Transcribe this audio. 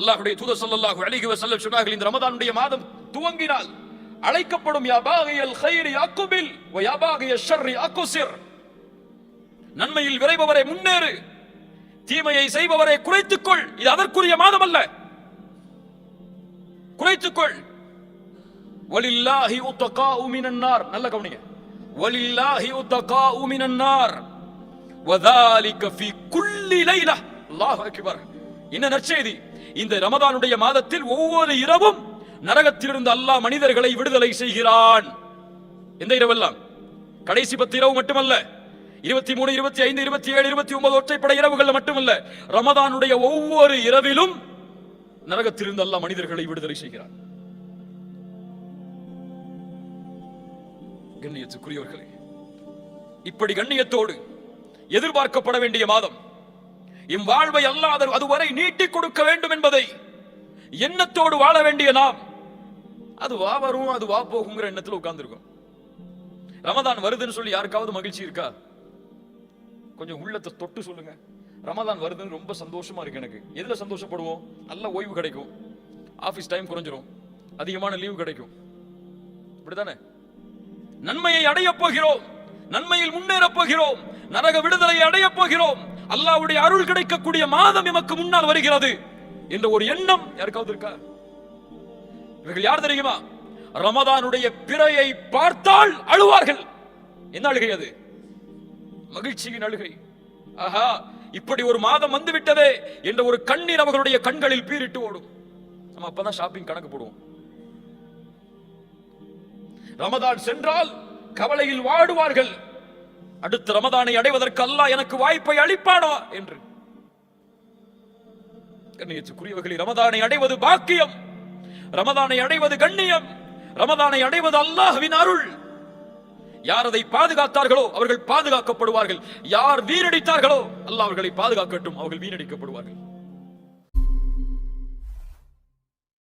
அல்லாஹுடைய தூத சல்லாஹு அழகி வசல்லம் சொன்னார்கள் இந்த ரமதானுடைய மாதம் துவங்கினால் அழைக்கப்படும் யாபாகையல் ஹைரி அக்குபில் வ ஷர்ரி அக்குசிர். நன்மையில் விரைபவரை முன்னேறு தீமையை செய்பவரை குறைத்துக்கொள். இது அதற்குரிய மாதம் அல்ல குறைத்துக்கொள். வலில்லாஹி உத்தகா உமினன்னார் நல்ல கவனிங்க. வலில்லாஹி உத்தகா உமினன்னார் நார். வதாலிக ஃபீ குல்லி லைலா அல்லாஹ் அக்பர். என்ன நற்செய்தி? இந்த ரமதானுடைய மாதத்தில் ஒவ்வொரு இரவும் நரகத்திலிருந்து அல்லாஹ் மனிதர்களை விடுதலை செய்கிறான். எந்த இரவெல்லாம்? கடைசி பத்து இரவு மட்டுமல்ல. இருபத்தி மூணு இருபத்தி ஐந்து இருபத்தி ஏழு இருபத்தி ஒன்பது ஒற்றைப்படை இரவுகள் மட்டுமல்ல. ரமதானுடைய ஒவ்வொரு இரவிலும் நரகத்திலிருந்து அல்லாஹ் மனிதர்களை விடுதலை செய்கிறான். கண்ணியத்துக்குரியவர்களே இப்படி கண்ணியத்தோடு எதிர்பார்க்கப்பட வேண்டிய மாதம் எம் வாழ்வை அல்லாத அதுவரை நீட்டிக் கொடுக்க வேண்டும் என்பதை எண்ணத்தோடு வாழ வேண்டிய நாம். அது வா வரும் அது வா போகுங்கிற எண்ணத்துல உட்கார்ந்துருக்கோம். ரமதான் வருதுன்னு சொல்லி யாருக்காவது மகிழ்ச்சி இருக்கா? கொஞ்சம் உள்ளத்தை தொட்டு சொல்லுங்க. ரமதான் வருதுன்னு ரொம்ப சந்தோஷமா இருக்கு எனக்கு. எதுல சந்தோஷப்படுவோம்? நல்ல ஓய்வு கிடைக்கும். ஆபீஸ் டைம் குறைஞ்சிரும். அதிகமான லீவு கிடைக்கும். இப்படிதானே நன்மையை அடையப் போகிறோம். நன்மையில் முன்னேற போகிறோம். நரக விடுதலை அடையப் போகிறோம். அல்லாவுடைய அருள் கிடைக்கக்கூடிய மாதம் எமக்கு முன்னால் வருகிறது என்ற ஒரு எண்ணம் யாருக்காவது இருக்கா? இவர்கள் யார் தெரியுமா? ரமதானுடைய பிறையை பார்த்தால் அழுவார்கள். என்ன அழுகை அது? மகிழ்ச்சியின் அழுகை. ஆஹா இப்படி ஒரு மாதம் வந்து விட்டதே என்ற ஒரு கண்ணீர் அவர்களுடைய கண்களில் பீரிட்டு ஓடும். நம்ம அப்பதான் ஷாப்பிங் கணக்கு போடுவோம். ரமதான் சென்றால் கவலையில் வாடுவார்கள். அடுத்த ரமதானை அடைவதற்கு அல்லாஹ் எனக்கு வாய்ப்பை அளிப்பானா என்று. கண்ணியத்துக்குரியவர்களை ரமதானை அடைவது பாக்கியம். ரமதானை அடைவது கண்ணியம். ரமதானை அடைவது அல்லாஹ்வின் அருள். யார் அதை பாதுகாத்தார்களோ அவர்கள் பாதுகாக்கப்படுவார்கள். யார் வீணடித்தார்களோ அல்லாஹ் அவர்களை பாதுகாக்கட்டும் அவர்கள் வீணடிக்கப்படுவார்கள்.